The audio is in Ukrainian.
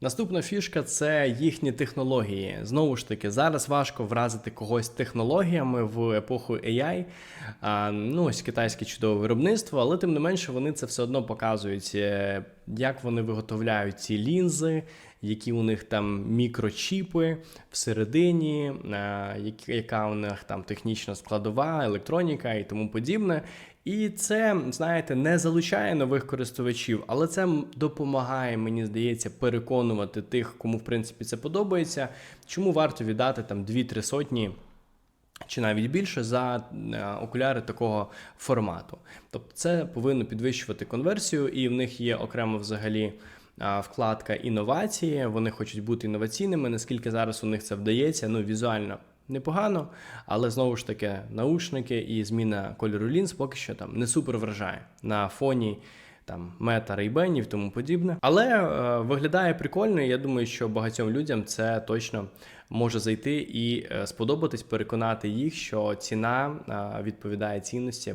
Наступна фішка це їхні технології. Знову ж таки, зараз важко вразити когось технологіями в епоху AI. А, ну, ось китайське чудове виробництво, але тим не менше вони це все одно показують, е, як вони виготовляють ці лінзи, які у них там мікрочіпи всередині, е, яка у них там технічна складова, електроніка і тому подібне. І це, знаєте, не залучає нових користувачів, але це допомагає, мені здається, переконувати тих, кому в принципі це подобається, чому варто віддати там 2-3 сотні. Чи навіть більше за е, окуляри такого формату. Тобто це повинно підвищувати конверсію, і в них є окремо взагалі вкладка інновації. Вони хочуть бути інноваційними. Наскільки зараз у них це вдається, ну візуально непогано, але знову ж таки наушники і зміна кольору лінз поки що там не супер вражає на фоні. Там мета рейбенів тому подібне, але е, виглядає прикольно. і Я думаю, що багатьом людям це точно може зайти і е, сподобатись, переконати їх, що ціна е, відповідає цінності.